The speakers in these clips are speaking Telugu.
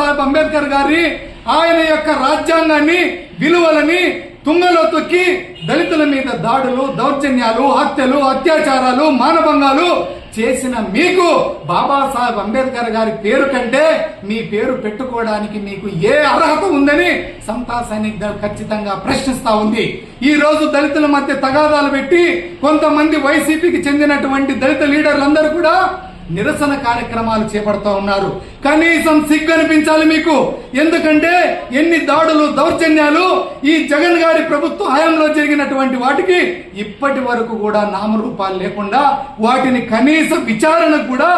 బాబాసాహెబ్ అంబేద్కర్ గారి ఆయన యొక్క రాజ్యాంగాన్ని విలువలని తుంగలో తొక్కి దళితుల మీద దాడులు దౌర్జన్యాలు హత్యలు అత్యాచారాలు మానభంగాలు చేసిన మీకు బాబాసాహెబ్ అంబేద్కర్ గారి పేరు కంటే మీ పేరు పెట్టుకోవడానికి మీకు ఏ అర్హత ఉందని సంతా సైనిక్ దళ్ ఖచ్చితంగా ప్రశ్నిస్తా ఉంది. ఈ రోజు దళితుల మధ్య తగాదాలు పెట్టి కొంతమంది వైసీపీకి చెందినటువంటి దళిత లీడర్లందరూ కూడా నిరసన కార్యక్రమాలు చేపడుతూ ఉన్నారు. కనీసం సిగ్గు అనిపించాలి మీకు. ఎందుకంటే ఎన్ని దాడులు దౌర్జన్యాలు ఈ జగన్ గారి ప్రభుత్వ హయాంలో జరిగినటువంటి వాటికి ఇప్పటి వరకు కూడా నామరూపాలు లేకుండా వాటిని కనీస విచారణకు కూడా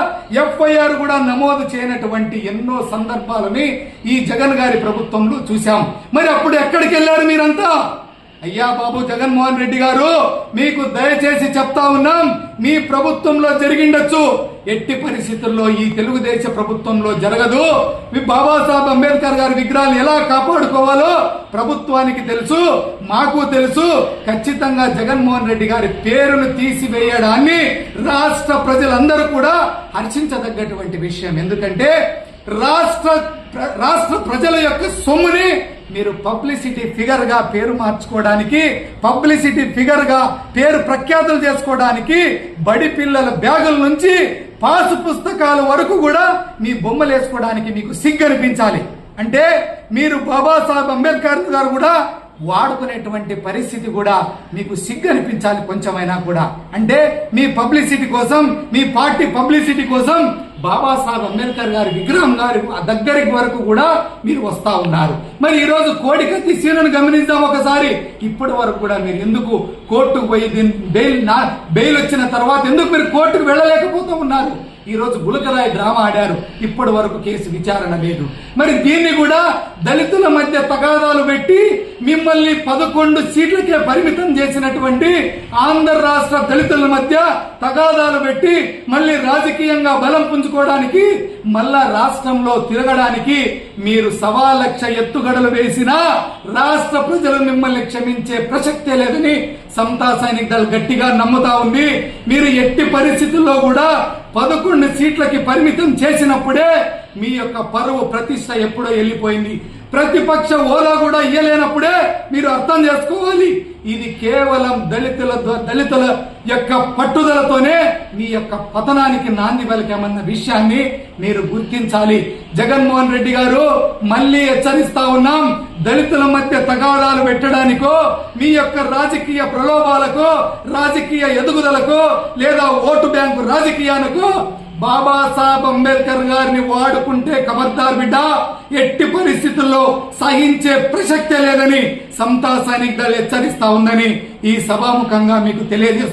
ఎఫ్ఐఆర్ కూడా నమోదు చేయనటువంటి ఎన్నో సందర్భాలని ఈ జగన్ గారి ప్రభుత్వంలో చూశాం. మరి అప్పుడు ఎక్కడికి వెళ్ళారు మీరంతా? అయ్యా బాబు జగన్మోహన్ రెడ్డి గారు మీకు దయచేసి చెప్తా ఉన్నాం మీ ప్రభుత్వంలో జరిగిండొచ్చు. ఎట్టి పరిస్థితుల్లో ఈ తెలుగుదేశ ప్రభుత్వంలో జరగదు. మీ బాబాసాహెబ్ అంబేద్కర్ గారి విగ్రహాలు ఎలా కాపాడుకోవాలో ప్రభుత్వానికి తెలుసు మాకు తెలుసు. ఖచ్చితంగా జగన్మోహన్ రెడ్డి గారి పేరును తీసివేయడాన్ని రాష్ట్ర ప్రజలందరూ కూడా హర్షించదగ్గటువంటి విషయం. ఎందుకంటే రాష్ట్ర ప్ర- రాష్ట్ర ప్రజల యొక్క సొమ్ముని మీరు పబ్లిసిటీ ఫిగర్గా పేరు మార్చుకోవడానికి పబ్లిసిటీ ఫిగర్గా పేరు ప్రఖ్యాతులు చేసుకోవడానికి బడి పిల్లల బ్యాగుల నుంచి పాసు పుస్తకాల వరకు కూడా మీ బొమ్మలు వేసుకోవడానికి మీకు సిగ్గు అనిపించాలి. అంటే మీరు బాబాసాహెబ్ అంబేద్కర్ గారు కూడా వాడుకునేటువంటి పరిస్థితి కూడా మీకు సిగ్గు అనిపించాలి కొంచెమైనా కూడా. అంటే మీ పబ్లిసిటీ కోసం మీ పార్టీ పబ్లిసిటీ కోసం బాబాసాహెబ్ అంబేద్కర్ గారి విగ్రహం గారి దగ్గరికి వరకు కూడా మీరు వస్తా ఉన్నారు. మరి ఈరోజు కోడికత్తి సీనును గమనిద్దాం ఒకసారి. ఇప్పటి వరకు కూడా మీరు ఎందుకు కోర్టుకు పోయి దీని బెయిల్ నా బెయిల్ వచ్చిన తర్వాత ఎందుకు మీరు కోర్టుకు వెళ్ళలేకపోతూ ఉన్నారు? ఈ రోజు గులకరాయి డ్రామా ఆడారు. ఇప్పటి వరకు కేసు విచారణ లేదు. మరి దీన్ని కూడా దళితుల మధ్య తగాదాలు పెట్టి మిమ్మల్ని పదకొండు సీట్లకే పరిమితం చేసినటువంటి ఆంధ్ర రాష్ట్ర దళితుల మధ్య తగాదాలు పెట్టి మళ్ళీ రాజకీయంగా బలం పుంజుకోవడానికి మళ్ళా రాష్ట్రంలో తిరగడానికి మీరు సవా లక్ష ఎత్తుగడలు వేసినా రాష్ట్ర ప్రజలు మిమ్మల్ని క్షమించే ప్రసక్తే లేదని సమతా సైనిక్ దళ గట్టిగా నమ్ముతా ఉంది. మీరు ఎట్టి పరిస్థితుల్లో కూడా పదకొండు సీట్లకి పరిమితం చేసినప్పుడే మీ యొక్క పరువు ప్రతిష్ట ఎప్పుడో వెళ్ళిపోయింది. ప్రతిపక్ష హోదా కూడా ఇయ్యలేనప్పుడే మీరు అర్థం చేసుకోవాలి. ఇది కేవలం దళితుల దళితుల యొక్క పట్టుదలతోనే మీ యొక్క పతనానికి నాంది పలికామన్న విషయాన్ని మీరు గుర్తించాలి. జగన్మోహన్ రెడ్డి గారు మళ్ళీ హెచ్చరిస్తా ఉన్నాం దళితుల మధ్య తగాదాలు పెట్టడానికో మీ యొక్క రాజకీయ ప్రలోభాలకు రాజకీయ ఎదుగుదలకు లేదా ఓటు బ్యాంకు రాజకీయాలకు బాబాసాహెబ్ అంబేద్కర్ గారిని వాడుకుంటే ఖబర్దార్ బిడ్డ ఎట్టి పరిస్థితుల్లో సహించే ప్రసక్తే లేదని సమతా సైనిక్ దళ హెచ్చరిస్తా ఉందని ఈ సభాముఖంగా మీకు తెలియజేస్తున్నా